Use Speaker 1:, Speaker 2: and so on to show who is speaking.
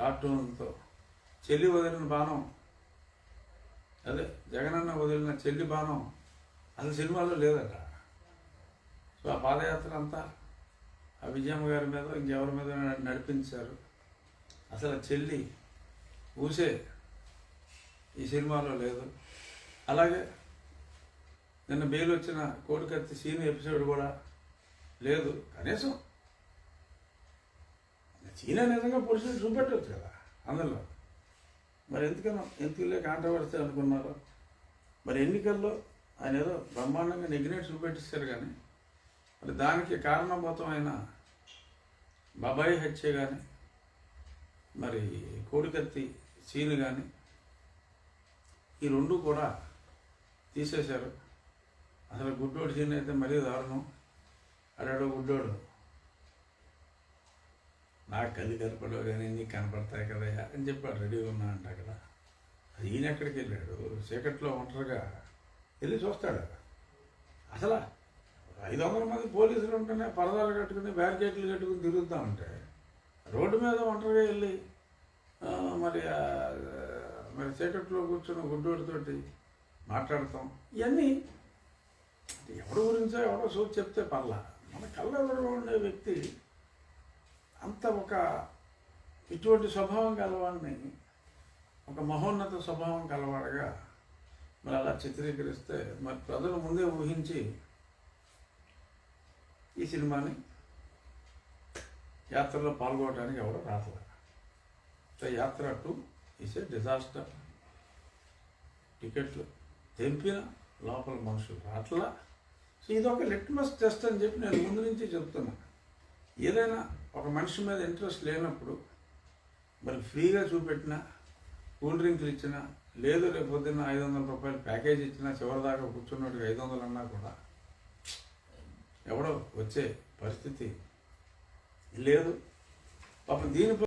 Speaker 1: కార్టూన్తో. చెల్లి వదిలిన బాణం. అదే జగనన్న వదిలిన చెల్లి బాణం. అసలు సినిమాలో లేదట. సో ఆ పాదయాత్ర అంతా ఆ విజయమ్మ గారి మీద ఇంకెవరి మీద నడిపించారు. అసలు చెల్లి ఊసే ఈ సినిమాలో లేదు. అలాగే నిన్న బెయిల్ వచ్చిన కోడికత్తి సీన్ ఎపిసోడ్ కూడా లేదు. కనీసం చీన నిజంగా పురుషులు చూపెట్టవచ్చు కదా అందులో. మరి ఎందుకనో ఎందుకులే కాంట్రవర్సీ అనుకున్నారు? మరి ఎన్నికల్లో ఆయన ఏదో బ్రహ్మాండంగా నెగ్గినట్టు చూపెట్టిస్తారు కానీ మరి దానికి కారణభూతమైన బాబాయి హత్య కానీ మరి కోడికత్తి సీన్ కానీ ఈ రెండు కూడా తీసేశారు. అసలు గుడ్డోడు సీన్ అయితే మరీ దారుణం. అడాడో గుడ్డోడు. నాకు కళ్ళు కనపడవు కానీ నీకు కనపడతాయి కదా అని చెప్పాడు రెడీగా ఉన్నా అంట అక్కడ అది ఈయన ఎక్కడికి వెళ్ళాడు? చీకట్లో ఒంటరిగా వెళ్ళి చూస్తాడు. అసలు ఐదు వందల మంది పోలీసులు ఉంటేనే పరదాలు కట్టుకుని బ్యారికేట్లు కట్టుకుని తిరుగుతూ ఉంటే రోడ్డు మీద ఒంటరిగా వెళ్ళి మరి మరి చీకట్లో కూర్చున్న గుడ్డోడితోటి మాట్లాడతాం. ఇవన్నీ ఎవరి గురించో ఎవరో చూసి చెప్తే పర్లా. మన కళ్ళెవరో ఉండే వ్యక్తి అంత ఒక ఇటువంటి స్వభావం కలవాడిని ఒక మహోన్నత స్వభావం కలవాడగా మరి అలా చిత్రీకరిస్తే మరి ప్రజలు ముందే ఊహించి ఈ సినిమాని యాత్రలో పాల్గొనడానికి ఎవరు రాట్లా so Yatra two is a disaster. టికెట్లు తెంపిన లోపల మనుషులు రాట్లా సో ఇదొక లిట్మస్ టెస్ట్ అని చెప్పి నేను ముందు నుంచి చెప్తున్నా. ఏదైనా ఒక మనిషి మీద ఇంట్రెస్ట్ లేనప్పుడు మరి ఫ్రీగా చూపెట్టినా కూల్ డ్రింక్లు ఇచ్చినా లేదు రేపు పొద్దున్న ఐదు వందల రూపాయలు ప్యాకేజ్ ఇచ్చినా చివరిదాకా కూర్చున్నట్టుగా ఐదు వందలు అన్నా కూడా ఎవడో వచ్చే పరిస్థితి లేదు. పాపం దీని